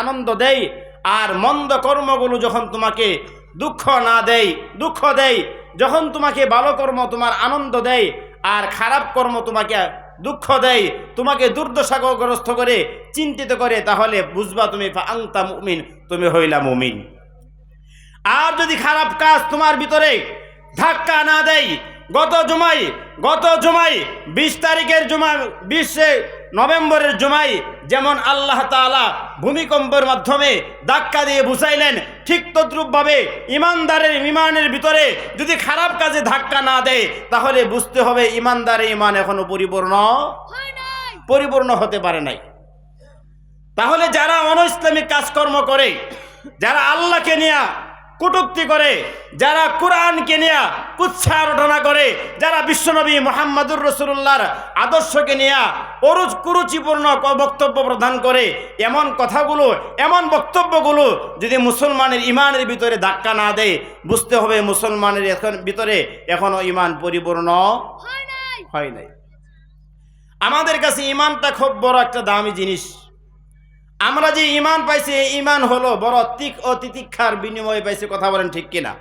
আনন্দ দেয় আর মন্দ কর্মগুলো যখন তোমাকে দুঃখ না দেয় দুঃখ দেয় যখন তোমাকে ভালো কর্ম তোমার আনন্দ দেয় আর খারাপ কর্ম তোমাকে দুঃখ দেয় তোমাকে দুর্দশাগ্রস্ত করে, চিন্তিত করে, তাহলে বুঝবা তুমি আংতা মুমিন, তুমি হইলা মুমিন। আর যদি খারাপ কাজ তোমার ভিতরে ধাক্কা না দেয় গত জুমাই গত জুমাই, বিশ তারিখের জুমা বিশে নভেম্বরের জুমাই যেমন আল্লাহ তাআলা ভূমিকম্পের মাধ্যমে ধাক্কা দিয়ে বুঝাইলেন ঠিক তদ্রুপভাবে ইমানদারের ইমানের ভিতরে যদি খারাপ কাজে ধাক্কা না দেয় তাহলে বুঝতে হবে ইমানদারের ইমান এখনও পরিপূর্ণ পরিপূর্ণ হতে পারে নাই। তাহলে যারা অন ইসলামিক কাজকর্ম করে যারা আল্লাহকে নিয়ে কুটুক্তি করে যারা কোরআনকে নিয়ে কুচ্ছারটনা করে যারা বিশ্বনবী মোহাম্মদুর রসুল্লাহর আদর্শকে নিয়ে অরুচ কুরুচিপূর্ণ বক্তব্য প্রদান করে এমন কথাগুলো এমন বক্তব্যগুলো যদি মুসলমানের ইমানের ভিতরে ধাক্কা না দেয় বুঝতে হবে মুসলমানের এখন ভিতরে এখনও ইমান পরিপূর্ণ হয় নাই। আমাদের কাছে ইমানটা খুব বড় একটা দামি জিনিস। আমরা যে ইমান পাইছি ইমান হলো বড় তিক ও তিতিক্ষার বিনিময়ে পাইছি, কথা বলেন ঠিক কিনা?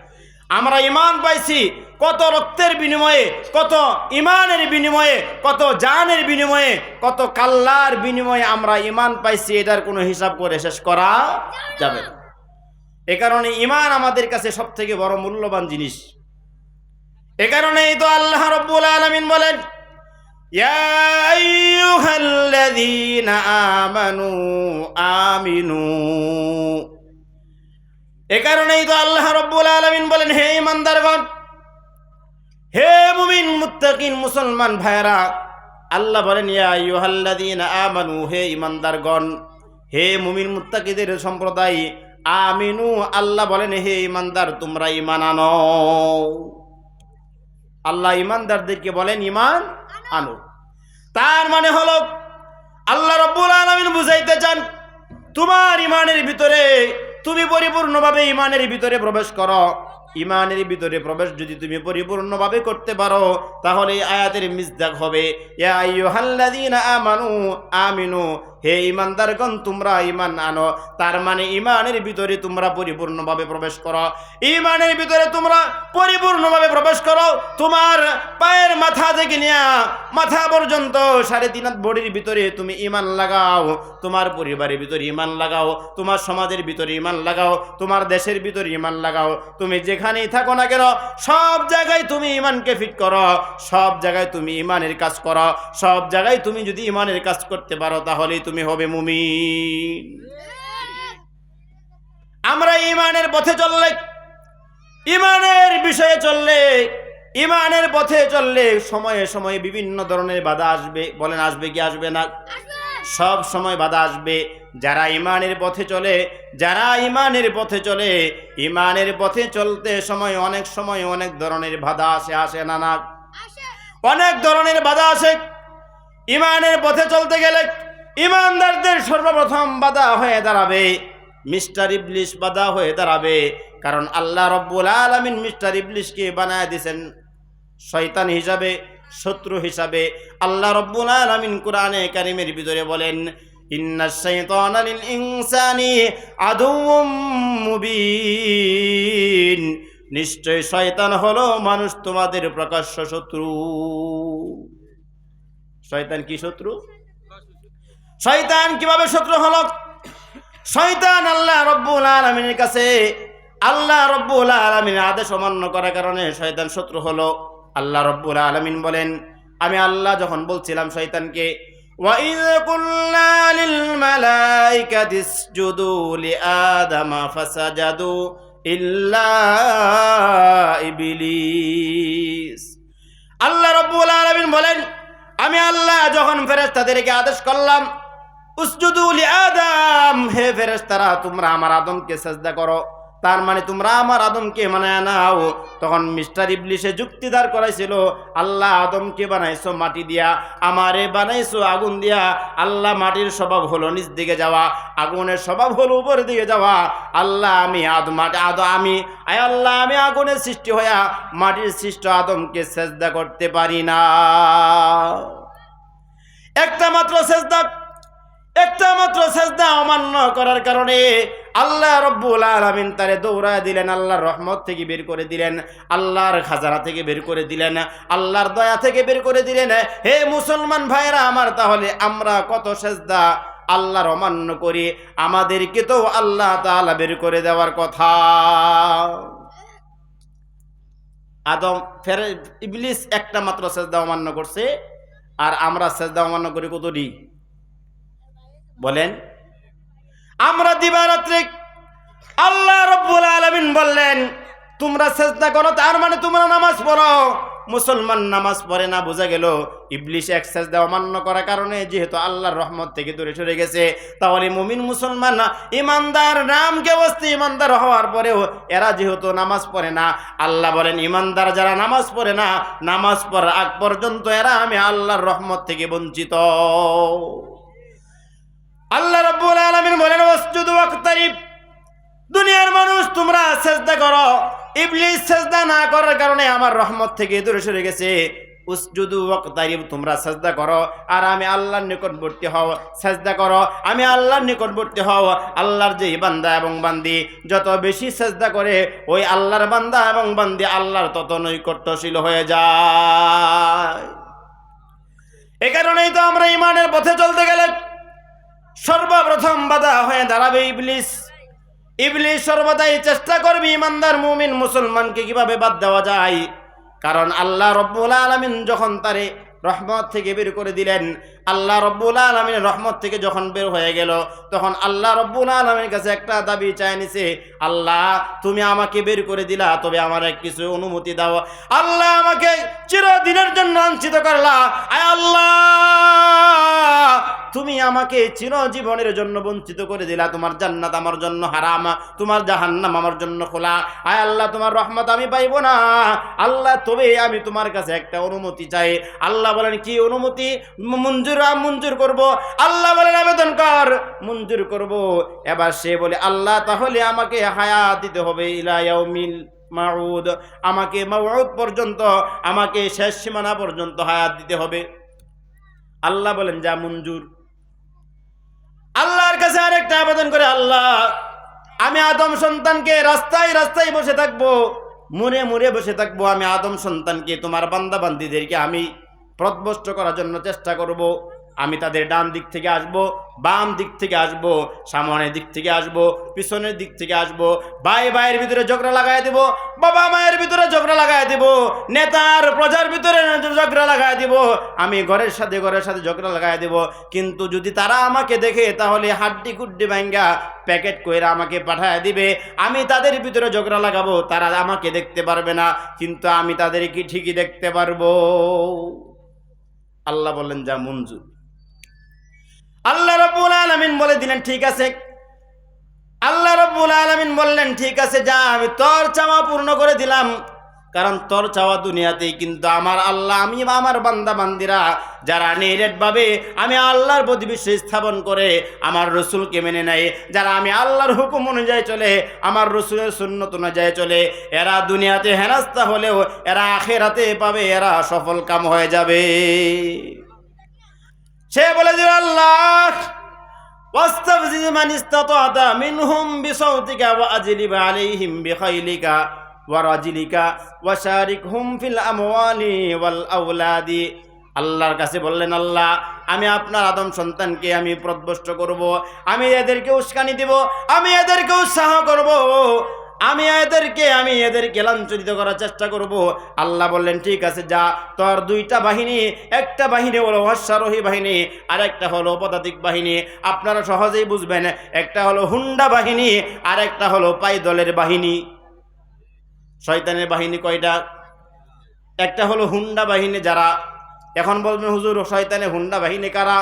আমরা ইমান পাইছি কত রক্তের বিনিময়ে, কত ইমানের বিনিময়ে, কত জানের বিনিময়ে, কত কাল্লার বিনিময়ে আমরা ইমান পাইছি, এটার কোনো হিসাব করে শেষ করা যাবে না। এ কারণে ইমান আমাদের কাছে সব থেকে বড় মূল্যবান জিনিস। এ কারণেই তো আল্লাহ রব্বুল আলমিন বলেন يا أيها الذين آمنوا آمنوا এ কারণেই তো আল্লাহ রব্বুল আলমিন বলেন হে ইমানদারগণ হে মুমিন মুত্তাকিন মুসলমান ভাইরা আল্লাহ বলেন ইয়া আইয়ুহাল্লাযীনা আমানু হে ইমানদারগণ হে মুমিন মুত্তাকিদের সম্প্রদায় আমিনু আল্লাহ বলেন হে ইমানদার তোমরা ইমান আনো আল্লাহ ইমানদারদেরকে বলেন ইমান আনো। তার মানে হলো, আল্লাহ রব্বুল আলমিন বুঝাইতে চান, তোমার ইমানের ভিতরে, তুমি পরিপূর্ণভাবে ইমানের ভিতরে প্রবেশ করো। ইমানের ভিতরে প্রবেশ যদি তুমি পরিপূর্ণভাবে করতে পারো, তাহলে আয়াতের মিসদাক হবে আমিনু হে ইমানদারগণ, তোমরা ইমান আনো। তার মানে ইমানের ভিতরে তোমরা পরিপূর্ণভাবে প্রবেশ করো। ইমানের ভিতরে তোমরা পরিপূর্ণভাবে প্রবেশ করো। তোমার পায়ের মাথা থেকে নিয়ে মাথা পর্যন্ত সাড়ে তিন বডির ভিতরে তুমি ইমান লাগাও। তোমার পরিবারের ভিতরে ইমান লাগাও। তোমার সমাজের ভিতরে ইমান লাগাও। তোমার দেশের ভিতরে ইমান লাগাও। তুমি যেখানেই থাকো না কেন, সব জায়গায় তুমি ইমানকে ফিট করো। সব জায়গায় তুমি ইমানের কাজ করো। সব জায়গায় তুমি যদি ইমানের কাজ করতে পারো, তাহলেই তুমি হবে মুমিন। আমরা ইমানের পথে চললে ইমানের বিষয়ে চললে ইমানের পথে চললে সময়ে সময়ে বিভিন্ন ধরনের বাধা আসবে। বলেন আসবে কি আসবে না? সব সময় বাধা আসবে। যারা ইমানের পথে চলে যারা ইমানের পথে চলে ইমানের পথে চলতে সময় অনেক সময় অনেক ধরনের বাধা আসে আসে না না? অনেক ধরনের বাধা আসে। ইমানের পথে চলতে গেলে ইমানদারদের সর্বপ্রথম বাধা হয়ে দাঁড়াবে, মিস্টার ইবলিশ বাধা হয়ে দাঁড়াবে, কারণ আল্লাহ রব্বুল আলমিন মিস্টার ইবলিশকে বানায় দিয়েছেন। শয়তান হিসাবে, শত্রু হিসাবে, আল্লাহ রব্বুল আলমিন কোরআনে কারিমের ভিতরে বলেন, ইন্না নিশ্চয় শয়তান হলো মানুষ তোমাদের প্রকাশ্য শত্রু। শয়তান কি শত্রু? শয়তান কিভাবে শত্রু হলো শয়তান আল্লাহ রব্বুল আলমিনের কাছে আল্লাহ রব্বুল আলমিনের আদেশ অমান্য করার কারণে শয়তান শত্রু হলো আল্লাহ রব্বুল আলমিন বলেন আমি আল্লাহ যখন বলছিলাম শয়তানকে وَإِذْ قُلْنَا لِلْمَلَائِكَةِ اسْجُدُوا لِآدَمَ فَسَجَدُوا إِلَّا إِبْلِيسَ আল্লাহ রব্বুল আলামিন বলেন আমি আল্লাহ যখন ফেরেশতাদেরকে আদেশ করলাম উসজুদুল আদম হে ফেরেশতারা, তোমরা আমার আদমকে সেজদা করো। তার মানে তোমরা আমার আদমকে মানে নাও। তখন মিস্টার ইবলিশে যুক্তিদার করাইছিল, আল্লাহ আদমকে বানাইছো মাটি দিয়া, আমারে বানাইছো আগুন দিয়া। আল্লাহ মাটির স্বভাব হলো নিচ দিকে যাওয়া, আগুনের স্বভাব হলো উপরের দিকে যাওয়া। আল্লাহ আমি আদ মাটি আদ, আমি। আয় আল্লাহ, আমি আগুনের সৃষ্টি হইয়া মাটির সৃষ্ট আদমকে সেজদা করতে পারি না। একটা মাত্র সেজদা একটা মাত্র সেজদা অমান্য করার কারণে আল্লাহ রব্বুল আলমিন তারে দৌড়া দিলেন, আল্লাহর রহমত থেকে বের করে দিলেন, আল্লাহর খাজানা থেকে বের করে দিলেন, আল্লাহর দয়া থেকে বের করে দিলেন। হে মুসলমান ভাইরা আমার, তাহলে আমরা কত সেজদা আল্লাহর অমান্য করি? আমাদেরকে তো আল্লাহ তাআলা বের করে দেওয়ার কথা। আদম, ফের ইবলিস একটা মাত্র সেজদা অমান্য করছে, আর আমরা সেজদা অমান্য করি কতটি? বলেন, আমরা দিবারাত্রে আল্লাহ রব্বুল আলমিন বললেন, তোমরা চেষ্টা করো, তার মানে তোমরা নামাজ পড়ো। মুসলমান নামাজ পড়ে না, বোঝা গেল ইবলিশ এক সেজদা অমান্য করার কারণে যেহেতু আল্লাহর রহমত থেকে দূরে সরে গেছে। তাহলে মুমিন মুসলমান ইমানদার নামকে বসতে ইমানদার হওয়ার পরেও এরা যেহেতু নামাজ পড়ে না, আল্লাহ বলেন, ইমানদার যারা নামাজ পড়ে না, নামাজ পড়ার আগ পর্যন্ত এরা আমি আল্লাহর রহমত থেকে বঞ্চিত। আল্লাহ রব্বুল আলামিন বলেন, ওয়াসজুদু ওয়াক্তারিব। দুনিয়ার মানুষ, তোমরা সেজদা করো। ইবলিস সেজদা না করার কারণে আমার রহমত থেকে দূরে সরে গেছে। উসজুদু ওয়াক্তারিব, তোমরা সেজদা করো। আর আমি আল্লাহর নিকটবর্তী হও, সেজদা করো। আমি আল্লাহর নিকটবর্তী হও, আল্লাহর যে বান্দা এবং বান্দি, যত বেশি সেজদা করে, ওই আল্লাহর বান্দা এবং বান্দি আল্লাহর তত নৈকট্যশীল হয়ে যায়। এ কারণেই তো আমরা ইমানের পথে চলতে গেলে সর্বপ্রথম বাধা হয়ে দাঁড়াবে ইবলিস। ইবলিস সর্বদাই চেষ্টা করবে ইমানদার মুমিন মুসলমানকে কীভাবে বাদ দেওয়া যায়। কারণ আল্লাহ রব্বুল আলমিন যখন তারে রহমত থেকে বের করে দিলেন, আল্লাহ রব্বুল আলমিনের রহমত থেকে যখন বের হয়ে গেল, তখন আল্লাহ রব্বুল আলমীর কাছে একটা দাবি চায় নিছে, আল্লাহ, তুমি আমাকে বের করে দিলা, তবে আমার কিছু অনুমতি দাও। আল্লাহ আমাকে চিরদিনের জন্য লাঞ্ছিত করলা। আয় আল্লাহ! তুমি আমাকে চিরজীবনের জন্য বঞ্চিত করে দিলা। তোমার জান্নাত আমার জন্য হারাম, তোমার জাহান্নাম আমার জন্য খোলা। আয় আল্লাহ, তোমার রহমত আমি পাইব না। আল্লাহ, তবে আমি তোমার কাছে একটা অনুমতি চাই। আল্লাহ বলেন, কি অনুমতি? মঞ্জুর মঞ্জুর করব। আল্লাহ বলেন, আবেদন কর, মঞ্জুর করব। এবার সে বলে, আল্লাহ, তাহলে আমাকে হায়াত দিতে হবে ইলায়াউমিল মাউদ। আমাকে মাউদ পর্যন্ত, আমাকে শেষ সীমানা পর্যন্ত হায়াত দিতে হবে। আল্লাহ বলেন, যা মঞ্জুর আল্লাহর কাছে আরেকটা আবেদন করে, আল্লাহ, আমি আদম সন্তানকে রাস্তায় রাস্তায় বসে থাকব, মুড়ে মুড়ে বসে থাকব, আমি আদম সন্তানকে, তোমার বান্দা বান্দিদেরকে আমি প্রদবষ্ট করার জন্য চেষ্টা করব। আমি তাদের ডান দিক থেকে আসব, বাম দিক থেকে আসব, সামনের দিক থেকে আসব, পিছনের দিক থেকে আসব, ভাই ভাইয়ের ভিতরে ঝগড়া লাগাই দেব, বাবা মায়ের ভিতরে ঝগড়া লাগাই দেব নেতার প্রজার ভিতরে ঝগড়া লাগাই দেব, আমি ঘরের সাথে ঘরের সাথে ঝগড়া লাগাই দেব, কিন্তু যদি তারা আমাকে দেখে তাহলে হাড্ডি কুড্ডি ভাঙ্গা প্যাকেট কইরা আমাকে পাঠায় দিবে, আমি তাদের ভিতরে ঝগড়া লাগাবো, তারা আমাকে দেখতে পারবে না, কিন্তু আমি তাদেরকে ঠিকই দেখতে পারব। আল্লাহ বললেন যা মঞ্জুর। আল্লাহ রব্বুল আলমিন বলে দিলেন, ঠিক আছে। আল্লাহ রব্বুল আলমিন বললেন, ঠিক আছে, যা, আমি তোর চাওয়া পূর্ণ করে দিলাম। কারণ তোর চাওয়া দুনিয়াতেই কিন্তু আমার আল্লাহ, আমি আমার বান্দা বান্দিরা যারা নিরেট ভাবে আমি আল্লাহর প্রতি বিশ্বাস স্থাপন করে আমার রসুলকে মেনে নেয়, যারা আমি আল্লাহর হুকুম অনুযায়ী চলে, আমার রসুলের সুন্নত অনুযায়ী চলে, এরা দুনিয়াতে হেনাস্তা হলেও এরা আখেরাতে পাবে, এরা সফল কাম হয়ে যাবে। সে বলে দিল আল্লাহ واستفزز من استطعت منهم بصوتك وأجلب عليهم بخيلك ورجلك وشاركهم في الأموال والأولاد আল্লাহর কাছে বললেন আল্লাহ আমি আপনার আদম সন্তানকে আমি প্রদবষ্ট করব আমি এদেরকে উস্কানি দিব আমি এদেরকে উৎসাহ করব আমি এদেরকে আমি এদেরকে লাঞ্ছনিত করার চেষ্টা করব। আল্লাহ বললেন, ঠিক আছে, যা। তোর দুইটা বাহিনী, একটা বাহিনী হলো অশ্বারোহী বাহিনী আর একটা হলো পদাতিক বাহিনী। আপনারা সহজেই বুঝবেন, একটা হলো হুন্ডা বাহিনী আর একটা হলো পাইদলের বাহিনী। শয়তানের বাহিনী কয়টা? একটা হলো হুন্ডা বাহিনী যারা, এখন বলবেন হুজুর, শয়তানের হুন্ডা বাহিনী কারা?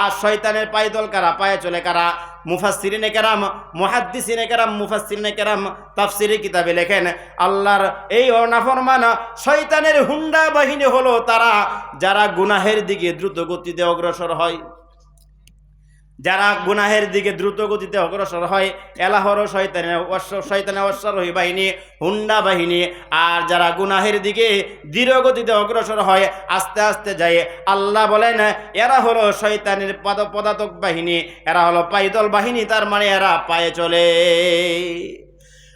আর শয়তানের পায়দল কারা? পায়ে চলে কারা? মুফাসির কেরাম, মুহাদ্দিসিনে কেরাম, মুফাসসিরিনে কেরাম তাফসিরি কিতাবে লেখেন, আল্লাহর এই অনাফরমান শয়তানের হুন্ডা বাহিনী হলো তারা যারা গুনাহের দিকে দ্রুত গতিতে অগ্রসর হয়। যারা গুনাহের দিকে দ্রুত গতিতে অগ্রসর হয় এলাহর শয়তানের অশ্ব- শয়তানের অশ্বারোহী বাহিনী, হুন্ডা বাহিনী, আর যারা গুনাহের দিকে ধীর গতিতে অগ্রসর হয়, আস্তে আস্তে যায়। আল্লাহ বলেন, এরা হলো শয়তানের পদ, পদাতক বাহিনী, এরা হলো পাইদল বাহিনী, তার মানে এরা পায়ে চলে।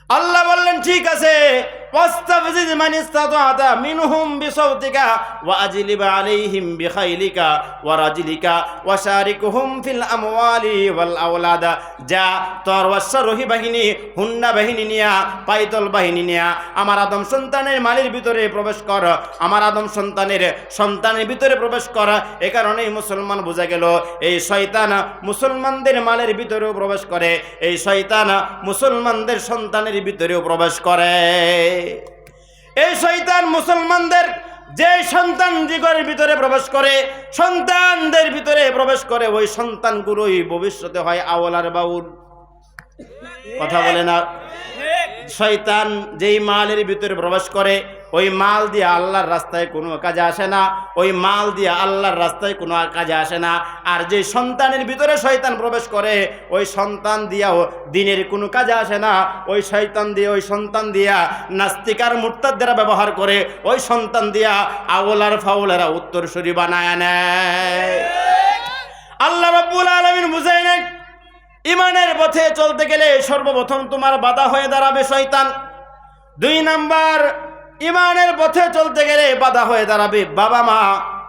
আল্লাহ বললেন, ঠিক আছে واستفزز من استطعت منهم بصوتك واجلب عليهم بخيلك ورجلك وشاركهم في الاموال والاولاد যা তোর অশ্বারোহী বাহিনী হুন্ডা বাহিনী নিয়া পাইতল বাহিনী নিয়া আমার আদম সন্তানের মালির ভিতরে প্রবেশ কর আমার আদম সন্তানের সন্তানের ভিতরে প্রবেশ কর এ কারণেই মুসলমান বোঝা গেল এই শয়তান মুসলমানদের মালের ভিতরেও প্রবেশ করে এই শয়তান মুসলমানদের সন্তানের ভিতরেও প্রবেশ করে এই শৈতান মুসলমানদের যে সন্তান জিগরের ভিতরে প্রবেশ করে, সন্তানদের ভিতরে প্রবেশ করে, ওই সন্তানগুলোই ভবিষ্যতে হয় আওলার বাউল। কথা বলে না? শয়তান যেই মালের ভিতরে প্রবেশ করে ওই মাল দিয়ে আল্লাহর রাস্তায় কোনো কাজে আসে না, ওই মাল দিয়ে আল্লাহর রাস্তায় কোনো কাজে আসে না। আর যে সন্তানের ভিতরে শয়তান প্রবেশ করে, ওই সন্তান দিয়াও দিনের কোনো কাজে আসে না। ওই শয়তান দিয়ে, ওই সন্তান দিয়া নাস্তিকার মুরতাদেরা ব্যবহার করে, ওই সন্তান দিয়া আওলার ফাউলারা উত্তরসূরি বানায় নেয় আল্লাহ রব্বুল আলমিন বুঝাই নেয় ইমানের পথে চলতে গেলে সর্বপ্রথম তোমার বাধা হয়ে দাঁড়াবে শয়তান। দুই নাম্বার ইমানের পথে চলতে গেলে বাধা হয়ে দাঁড়াবে। বাবা মা,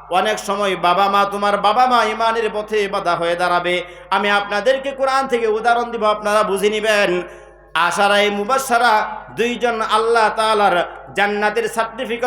অনেক সময় বাবা মা তোমার বাবা মা ইমানের পথে বাধা হয়ে দাঁড়াবে। আমি আপনাদেরকে কোরআন থেকে উদাহরণ দিব, আপনারা বুঝে নেবেন। আশারাই মুবাসারা দুইজন আল্লাহ তালার জান্নাতের সার্টিফিকেট